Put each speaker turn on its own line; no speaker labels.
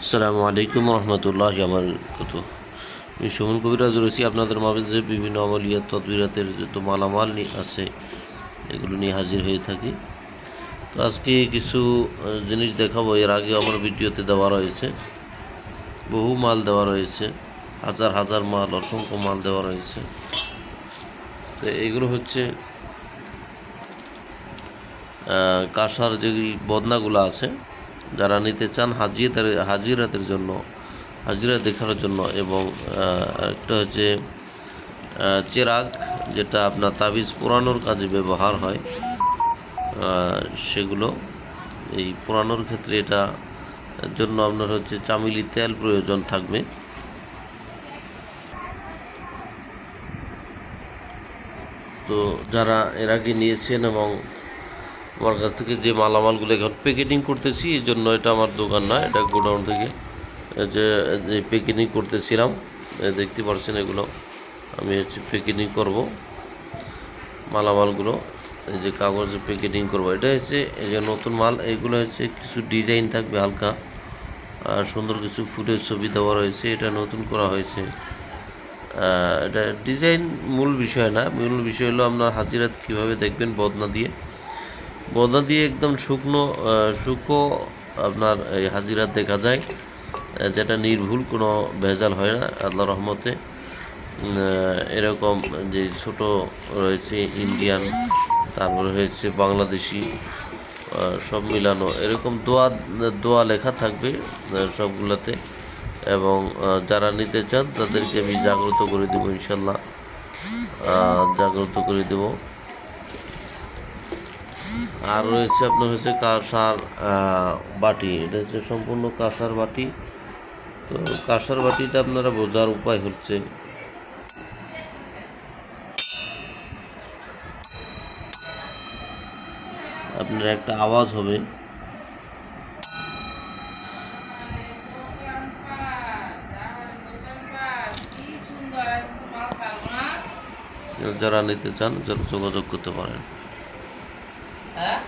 আসসালামু আলাইকুম রহমতুল্লাহ কত আমি সুমন কবিরাজ রয়েছি আপনাদের মাঝে বিভিন্ন আমলিয়াত তদবিরাতের যত মালামাল আছে, এগুলো নিয়ে হাজির হয়ে থাকি। তো আজকে কিছু জিনিস দেখাবো। এর আগে আমার ভিডিওতে দেওয়া রয়েছে। বহু মাল দেওয়া রয়েছে। হাজার হাজার মাল, অসংখ্য মাল দেওয়া রয়েছে। তো এগুলো হচ্ছে কাঁসার যে বদনাগুলো আছে যারা নিতে চান হাজিরাতের হাজিরাতের জন্য হাজিরা দেখানোর জন্য এবং একটা হচ্ছে চেরাগ, যেটা আপনার তাবিজ পোড়ানোর কাজে ব্যবহার হয় সেগুলো, এই পোড়ানোর ক্ষেত্রে এটা জন্য আপনার হচ্ছে চামিলি তেল প্রয়োজন থাকবে। তো যারা এর আগে নিয়েছেন এবং আমার কাছ থেকে যে মালামালগুলো এখন প্যাকেটিং করতেছি, এই জন্য এটা আমার দোকান না, এটা গোডাউন থেকে। যে যে প্যাকেটিং করতেছিলাম দেখতে পাচ্ছেন এগুলো। আমি হচ্ছে প্যাকেটিং করব, মালামালগুলো। এই যে কাগজে প্যাকেটিং করব। এটা হচ্ছে, এই যে নতুন মাল এইগুলো হচ্ছে কিছু ডিজাইন থাকবে হালকা। আর সুন্দর কিছু ফুটের ছবি দেওয়া রয়েছে, এটা নতুন করা হয়েছে। এটা ডিজাইন মূল বিষয় না, মূল বিষয় হলো আপনার হাজিরাত কীভাবে দেখবেন বদনা দিয়ে। বদনা দিয়ে একদম শুকনো শুকো আপনার এই হাজিরাত দেখা যায়। যেটা নির্ভুল, কোনো ভেজাল হয় না আল্লাহ রহমতে। এরকম যে ছোট রয়েছে ইন্ডিয়ান, তারপরে হয়েছে বাংলাদেশি সব মিলানো। এরকম দোয়া দোয়া লেখা থাকবে সবগুলোতে। এবং যারা নিতে চান, তাদেরকে আমি জাগ্রত করে দেবো, ইনশাল্লাহ। জাগ্রত করে দেবো। আর রয়েছে আপনার হচ্ছে কাঁসার বাটি। এটা হচ্ছে সম্পূর্ণ কাঁসার বাটি। তো কাঁসার বাটিটা আপনারা বোঝার উপায় হচ্ছে। আপনার একটা আওয়াজ হবে। যারা নিতে চান, যারা যোগাযোগ করতে পারেন। 啊？